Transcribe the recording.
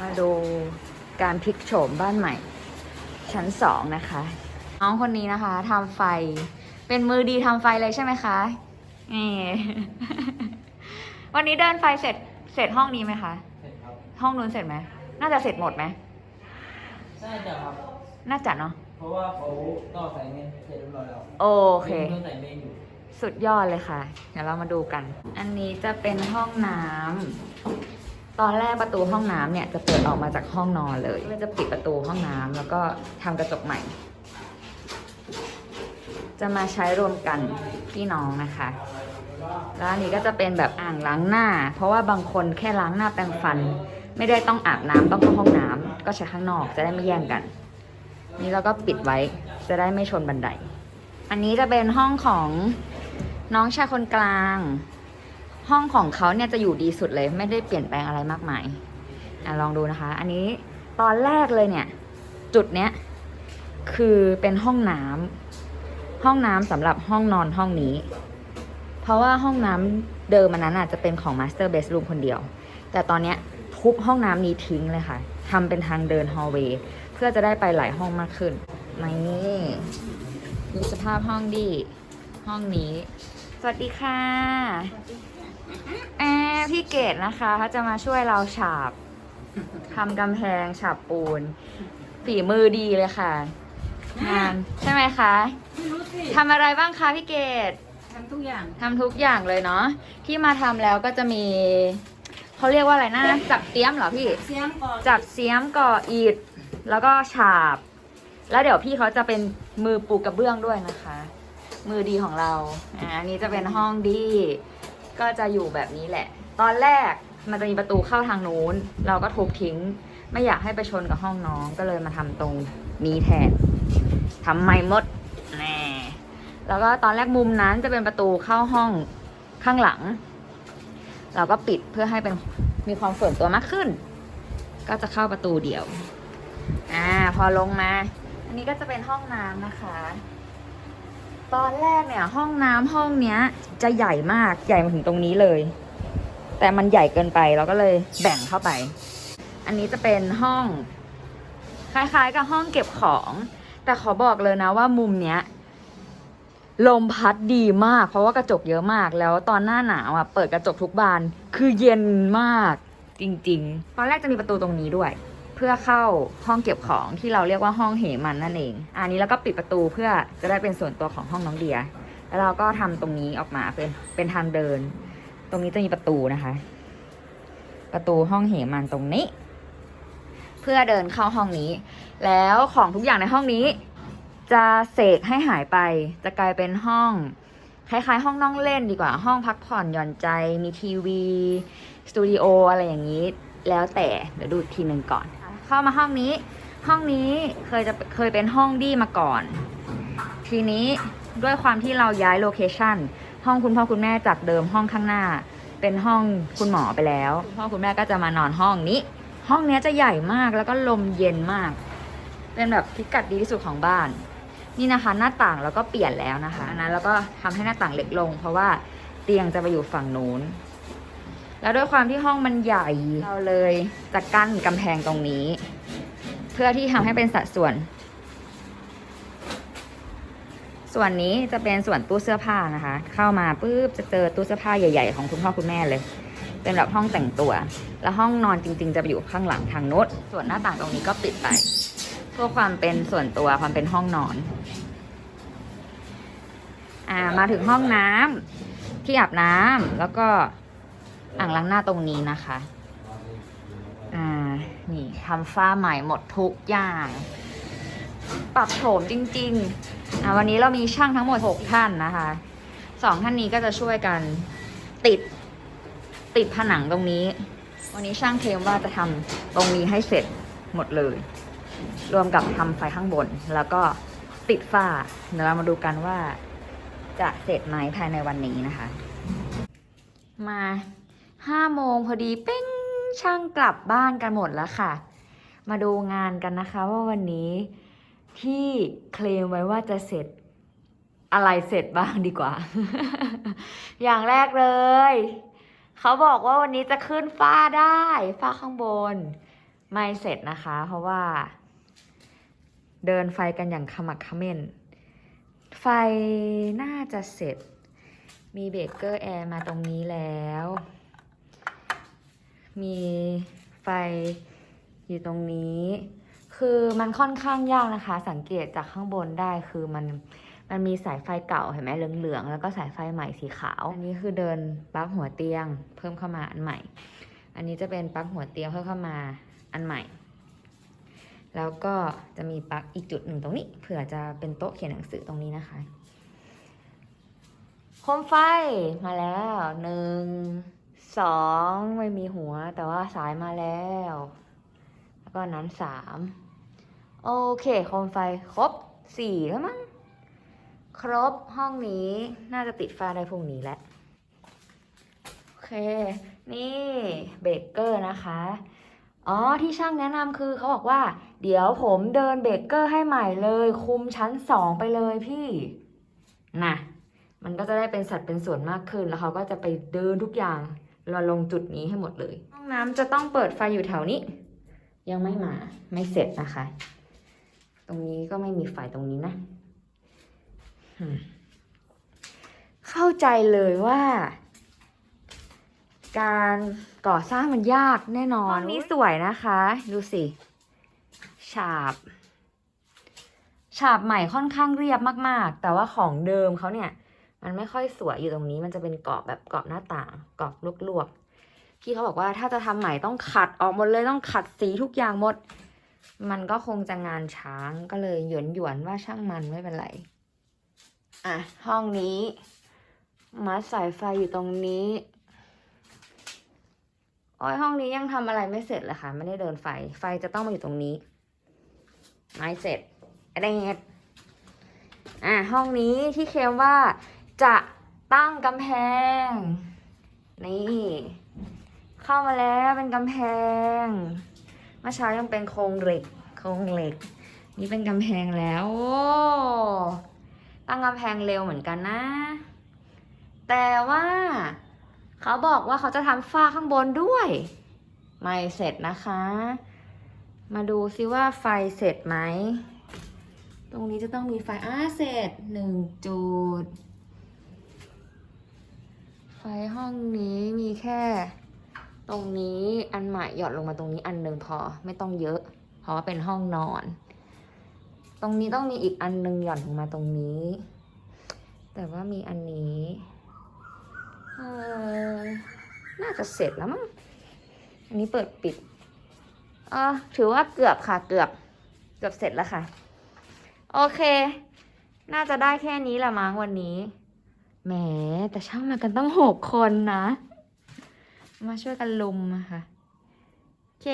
มาดูการพลิกโฉมบ้านใหม่ ชั้นสองนะคะ น้องคนนี้นะคะทำไฟ เป็นมือดีทำไฟเลยใช่ไหมคะนี่วันนี้เดินไฟเสร็จเสร็จห้องนี้ไหมคะเสร็จครับห้องนู้นเสร็จไหมน่าจะเสร็จหมดไหมน่าจะครับ น่าจะเนาะเพราะว่าเขาต่อสายเมนเสร็จเรียบร้อยแล้วโอเคเพิ่งสายเมนอยู่สุดยอดเลยค่ะ เดี๋ยวเรามาดูกัน อันนี้จะเป็นห้องน้ำ ตอนแรกประตูห้องน้ำเนี่ยจะเปิดออกมาจากห้องนอนเลยก็จะปิดประตูห้องน้ำแล้วก็ทำกระจกใหม่ จะมาใช้รวมกันพี่น้องนะคะแล้วอันนี้ก็จะเป็นแบบอ่างล้างหน้า เพราะว่าบางคนแค่ล้างหน้าแปรงฟัน ไม่ได้ต้องอาบน้ำต้องเข้าห้องน้ำก็ใช้ข้างนอกจะได้ไม่แย่งกัน นี่เราก็ปิดไว้จะได้ไม่ชนบันได อันนี้จะเป็นห้องของน้องชายคนกลาง ห้องของเขาเนี่ยจะอยู่ดีสุดเลย ไม่ได้เปลี่ยนแปลงอะไรมากมายอลองดูนะคะ อันนี้ตอนแรกเลยเนี่ย จุดเนี้ยคือเป็นห้องน้ำห้องน้ำสำหรับห้องนอนห้องนี้ เพราะว่าห้องน้ำเดิมมันนั้นอาจจะเป็นของ Master Bedroom คนเดียว แต่ตอนเนี้ยทุบห้องน้ำนี้ทิ้งเลยค่ะทำเป็นทางเดินฮอลเวย์เพื่อจะได้ไปหลายห้องมากขึ้นนี่ดูสภาพห้องดี ห้องนี้ สวัสดีค่ะ แอร์พี่เกดนะคะเขาจะมาช่วยเราฉาบทำกำแพงฉาบปูน ฝีมือดีเลยค่ะงานใช่ไหมคะไม่รู้สิทำอะไรบ้างคะพี่เกดทำทุกอย่างทำทุกอย่างเลยเนาะที่มาทำแล้วก็จะมีเขาเรียกว่าอะไรนะจับเตี้ยมเหรอพี่ เสียงก่อนจับเสียมก่ออิฐแล้วก็ฉาบ แล้วเดี๋ยวพี่เขาจะเป็นมือปูกระเบื้องด้วยนะคะ มือดีของเราอ่าอันนี้จะเป็นห้องดี ก็จะอยู่แบบนี้แหละ ตอนแรกมันจะมีประตูเข้าทางนู้น เราก็ทุบทิ้ง ไม่อยากให้ไปชนกับห้องน้องก็เลยมาทำตรงนี้แทนทำใหม่หมดแน่แล้วก็ตอนแรกมุมนั้นจะเป็นประตูเข้าห้องข้างหลัง เราก็ปิดเพื่อให้เป็นมีความส่วนตัวมากขึ้น ก็จะเข้าประตูเดียว อ่า พอลงมา อันนี้ก็จะเป็นห้องน้ำนะคะ ตอนแรกเนี่ยห้องน้ำห้องเนี้ย จะใหญ่มากใหญ่มาถึงตรงนี้เลย แต่มันใหญ่เกินไปเราก็เลยแบ่งเข้าไป อันนี้จะเป็นห้อง คล้ายๆ กับห้องเก็บของ แต่ขอบอกเลยนะว่ามุมเนี้ยลมพัดดีมาก เพราะว่ากระจกเยอะมากแล้วตอนหน้าหนาวอะเปิดกระจกทุกบานคือเย็นมากจริง ๆ ตอนแรกจะมีประตูตรงนี้ด้วย เพื่อเข้าห้องเก็บของที่เราเรียกว่าห้องเหมันนั่นเอง อันนี้แล้วก็ปิดประตูเพื่อจะได้เป็นส่วนตัวของห้องน้องเดีย แล้วเราก็ทำตรงนี้ออกมาเป็นเป็นทางเดิน ตรงนี้จะมีประตูนะคะ ประตูห้องเหมันตรงนี้ เพื่อเดินเข้าห้องนี้ แล้วของทุกอย่างในห้องนี้ จะเสกให้หายไป จะกลายเป็นห้องคล้ายๆ ห้องนั่งเล่นดีกว่าห้องพักผ่อนหย่อนใจมีทีวีสตูดิโออะไรอย่างนี้ แล้วแต่เดี๋ยวดูทีหนึ่งก่อน เข้ามาห้องนี้ ห้องนี้เคยจะเคยเป็นห้องดีมาก่อน ทีนี้ด้วยความที่เราย้ายโลเคชันห้องคุณพ่อคุณแม่จากเดิมห้องข้างหน้า เป็นห้องคุณหมอไปแล้วคุณพ่อคุณแม่ก็จะมานอนห้องนี้ ห้องนี้จะใหญ่มากแล้วก็ลมเย็นมาก เป็นแบบพิกัดดีที่สุดของบ้าน นี่นะคะ หน้าต่างเราก็เปลี่ยนแล้วนะคะอันนั้นแล้วก็ทำให้หน้าต่างเล็กลง เพราะว่าเตียงจะไปอยู่ฝั่งนู้น แล้วด้วยความที่ห้องมันใหญ่เราเลยจะกั้นกำแพงตรงนี้ เพื่อที่ทำให้เป็นสัดส่วน ส่วนนี้จะเป็นส่วนตู้เสื้อผ้านะคะ เข้ามาปุ๊บจะเจอตู้เสื้อผ้าใหญ่ ๆ ของคุณพ่อคุณแม่เลย เป็นแบบห้องแต่งตัว แล้วห้องนอนจริง ๆ จะไปอยู่ข้างหลังทางโน้นส่วนหน้าต่างตรงนี้ก็ปิดไปเพื่อความเป็นส่วนตัวความเป็นห้องนอนอ่ามาถึงห้องน้ำที่อาบน้ำแล้วก็ อ่างล้างหน้าตรงนี้นะคะ อ่า นี่ทำฝ้าใหม่หมดทุกอย่าง ปรับโฉมจริงๆ อ่าวันนี้เรามีช่างทั้งหมด 6 ท่านนะคะสองท่านนี้ก็จะช่วยกันติดติดผนังตรงนี้ วันนี้ช่างเคลมว่าจะทำตรงนี้ให้เสร็จหมดเลย รวมกับทำไฟข้างบน แล้วก็ติดฝ้า เดี๋ยวเรามาดูกันว่าจะเสร็จไหมภายในวันนี้นะคะ มา ห้าโมงพอดีเป้งช่างกลับบ้านกันหมดแล้วค่ะ มาดูงานกันนะคะว่าวันนี้ที่เคลมไว้ว่าจะเสร็จอะไรเสร็จบ้างดีกว่า อย่างแรกเลย เขาบอกว่าวันนี้จะขึ้นฝ้าได้ฝ้าข้างบน ไม่เสร็จนะคะ เพราะว่า เดินไฟกันอย่างขมักขม้น ไฟน่าจะเสร็จ มีเบรกเกอร์แอร์มาตรงนี้แล้ว มีไฟอยู่ตรงนี้ คือมันค่อนข้างยากนะคะ สังเกตจากข้างบนได้คือมันมันมีสายไฟเก่าเห็นไหมเหลืองๆแล้วก็สายไฟใหม่สีขาว อันนี้คือเดินปลั๊กหัวเตียง เพิ่มเข้ามาอันใหม่ อันนี้จะเป็นปลั๊กหัวเตียงเพิ่มเข้ามาอันใหม่ แล้วก็จะมีปลั๊กอีกจุดหนึ่งตรงนี้ เผื่อจะเป็นโต๊ะเขียนหนังสือตรงนี้นะคะโคมไฟมาแล้วหนึ่ง สองไม่มีหัวแต่ว่าสายมาแล้ว แล้วก็นั้นสามโอเคโคมไฟครบสี่แล้วมั้งครบห้องนี้น่าจะติดไฟได้พรุ่งนี้แหละโอเค นี่เบรกเกอร์นะคะอ๋อที่ช่างแนะนำคือเขาบอกว่า เดี๋ยวผมเดินเบรกเกอร์ให้ใหม่เลย คุมชั้นสองไปเลยพี่นะมันก็จะได้เป็นสัดเป็นส่วนมากขึ้นแล้วเขาก็จะไปเดินทุกอย่าง เราลงจุดนี้ให้หมดเลย ห้องน้ำจะต้องเปิดไฟอยู่แถวนี้ ยังไม่มาไม่เสร็จนะคะ ตรงนี้ก็ไม่มีไฟตรงนี้นะอืมเข้าใจเลยว่า การก่อสร้างมันยากแน่นอนห้องนี้สวยนะคะ ดูสิ ฉาบ ฉาบใหม่ค่อนข้างเรียบมาก ๆ แต่ว่าของเดิมเขาเนี่ย มันไม่ค่อยสวยอยู่ตรงนี้มันจะเป็นกรอบแบบกรอบหน้าต่างกรอบลวกๆพี่เขาบอกว่าถ้าจะทำใหม่ต้องขัดออกหมดเลยต้องขัดสีทุกอย่างหมด มันก็คงจะงานช้างก็เลยหยวนหยวนๆว่าช่างมันไม่เป็นไรอะห้องนี้มัดสายไฟอยู่ตรงนี้โอ้ยห้องนี้ยังทำอะไรไม่เสร็จเลยค่ะไม่ได้เดินไฟไฟจะต้องมาอยู่ตรงนี้ไม่เสร็จอะไรเงี้ยอะห้องนี้ที่เคลมว่า จะตั้งกำแพง นี่ เข้ามาแล้วเป็นกำแพงเมื่อเช้ายังเป็นโครงเหล็ก โครงเหล็ก นี่เป็นกำแพงแล้วโอ้ตั้งกำแพงเร็วเหมือนกันนะ แต่ว่า เขาบอกว่าเขาจะทำฝ้าข้างบนด้วย ไม่เสร็จนะคะ มาดูซิว่าไฟเสร็จไหม ตรงนี้จะต้องมีไฟอ่าเสร็จหนึ่งจุด ไฟห้องนี้มีแค่ ตรงนี้อันใหม่หยอดลงมาตรงนี้อันหนึ่งพอไม่ต้องเยอะ เพราะว่าเป็นห้องนอน ตรงนี้ต้องมีอีกอันหนึ่งหย่อนลงมาตรงนี้ แต่ว่ามีอันนี้เออน่าจะเสร็จแล้วมั้งอันนี้เปิดปิดเออถือว่าเกือบค่ะเกือบเกือบเสร็จแล้วค่ะ โอเค น่าจะได้แค่นี้ละมั้งวันนี้ แหมแต่ช่างมากันต้องหกคนนะ มาช่วยกันลุมอะค่ะ โอเค